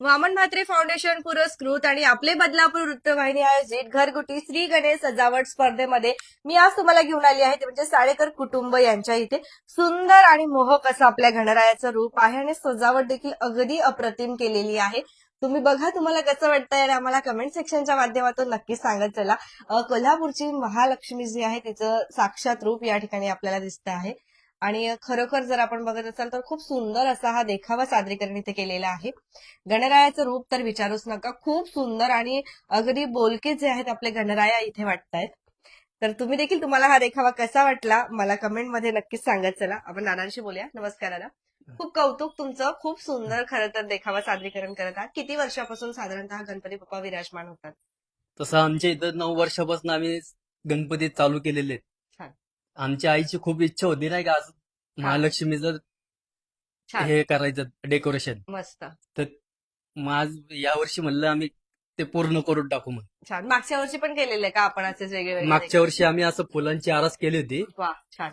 Vaman Mhatre foundation पुरस्कृत आणि आपले बदलापूर वृत्तवाहिनी आयोजित घरगुती श्री गणेश सजावट स्पर्धेमध्ये मी आज तुम्हाला घेऊन आली आहे. ते म्हणजे साडेकर कुटुंब यांच्या इथे. सुंदर आणि मोहक असं आपल्या गणरायाचं रूप आहे आणि सजावट देखील अगदी अप्रतिम केलेली आहे. तुम्ही बघा तुम्हाला कसं वाटतंय आणि आम्हाला कमेंट सेक्शनच्या माध्यमातून नक्कीच सांगत चला. कोल्हापूरची महालक्ष्मी जी आहे तिचं साक्षात रूप या ठिकाणी आपल्याला दिसतं आहे. आणि खरोखर जर आपण बघत असाल तर खूप सुंदर असा हा देखावा सादरीकरण इथे केलेला आहे. गणरायाचं रूप तर विचारूच नका. खूप सुंदर आणि अगदी बोलके जे आहेत आपले गणराया इथे वाटतायत. तर तुम्ही देखील तुम्हाला हा देखावा कसा वाटला मला कमेंटमध्ये नक्कीच सांगत चला आपण नानांशी बोलूया. नमस्काराला खूप कौतुक तुमचं. खूप सुंदर खरं तर देखावा सादरीकरण करत आहात. किती वर्षापासून साधारणतः गणपती बाप्पा विराजमान होतात? तसं आमच्या इथं नऊ वर्षापासून आम्ही गणपती चालू केलेले आहेत. आमच्या आईची खूप इच्छा होती नाही का आज महालक्ष्मीचं छान. हे करायचं डेकोरेशन मस्त. मग आज यावर्षी म्हणलं आम्ही ते पूर्ण करून टाकू मग छान. मागच्या वर्षी पण केलेलं आहे का आपण असेच वेगळे मागच्या वर्षी आम्ही असं फुलांची आरास केली होती. वा छान.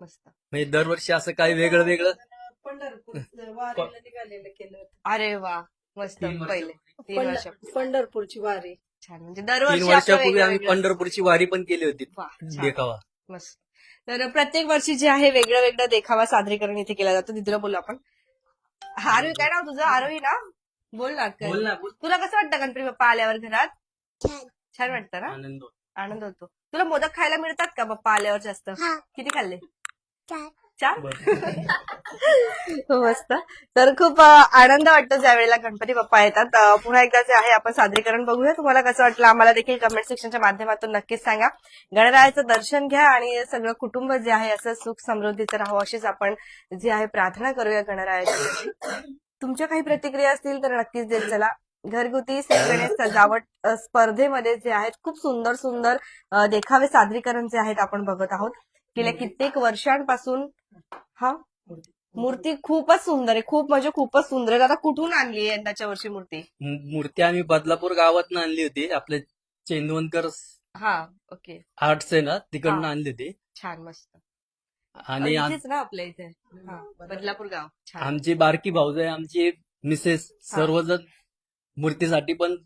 मस्त. म्हणजे दरवर्षी असं काही वेगळं वेगळं. वारीला निघालेलं केलं होतं. अरे वा मस्त. तीन वर्ष- पहिले. तीन पंढ- वर्ष पंढरपूरची वारी. छान. म्हणजे तीन दरवर्षी आपलं वर्षापूर्वी वेगळं आम्ही वेगळं. पंढरपूरची वारी पण केली होती. वा, छान. देखावा. मस्त. तर प्रत्येक वर्षी जे आहे वेगळं वेगळं देखावा सादरीकरण इथे केला जातो. तिथं बोलू आपण. आरोही काय नाव तुझं? आरोही ना? बोल ना. बोल ना बोल. तुला कसं वाटतं गणपती बाप्पा आल्यावर घरात? छान. छान वाटतं ना? आनंद होतो. आनंद होतो. तुला मोदक खायला मिळतात का बाप्पा आल्यावर जास्त? हा. किती खाल्ले? चार. चार? बरं. मस्त. तर खूप आनंद वाटतो ज्या वेळेला गणपती बाप्पा येतात. पुन्हा एकदा जे आहे आपण सादरीकरण बघूया. तुम्हाला कसं वाटलं आम्हाला देखील कमेंट सेक्शनच्या माध्यमातून नक्कीच सांगा. गणरायाचं दर्शन घ्या आणि सगळं कुटुंब जे आहे असं सुख समृद्धीचं राहावं अशीच आपण जी आहे प्रार्थना करूया गणरायाची. तुमच्या काही प्रतिक्रिया असतील तर नक्कीच देत चला. घरगुती श्री गणेश सजावट स्पर्धेमध्ये जे आहेत खूप सुंदर सुंदर देखावे सादरीकरण जे आहेत आपण बघत आहोत. गेल्या कित्येक वर्षांपासून हा? मूर्ती खूपच सुंदर आहे. खूप म्हणजे खूपच सुंदर आहे. आता कुठून आणली आहे यंदाच्या वर्षी मूर्ती? मूर्ती आम्ही बदलापूर गावातनं आणली होती. आपले चेंदवनकर हा ओके. आर्ट्स आहे ना तिकडनं हा. आणली होती. छान मस्त. आणि आम- इथेच ना आपल्या इथे? हा, बदलापूर गाव. छान. आमची बारकी भाऊज आहे. आमची मिसेस सर्वजण मूर्तीसाठी पण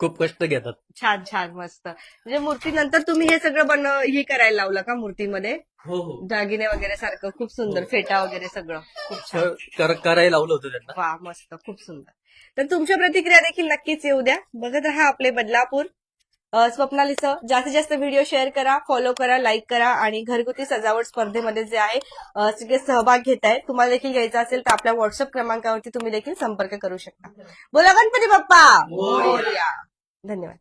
खूप कष्ट घेतात. छान छान मस्त. म्हणजे मूर्ती नंतर तुम्ही हे सगळं बन हे करायला लावलं का मूर्तीमध्ये? हो हो. दागिने वगैरे सारखं खूप सुंदर. फेटा वगैरे सगळं. खूप छान. कर- करायला लावलं होतं त्यांना. वा मस्त. खूप सुंदर. तर तुमच्या प्रतिक्रिया देखील नक्कीच येऊ द्या. बघत राहा आपले बदलापूर. अ, स्वप्नालीचं जास्तीत जास्त व्हिडिओ शेअर करा फॉलो करा लाईक करा आणि घरगुती सजावट स्पर्धेमध्ये जे आहे अ, सगळे सहभाग घेत आहे तुम्हाला देखील घ्यायचा असेल तर आपल्या व्हॉट्सअप क्रमांकावरती तुम्ही देखील संपर्क करू शकता. बोला गणपती बाप्पा. मोरया. धन्यवाद.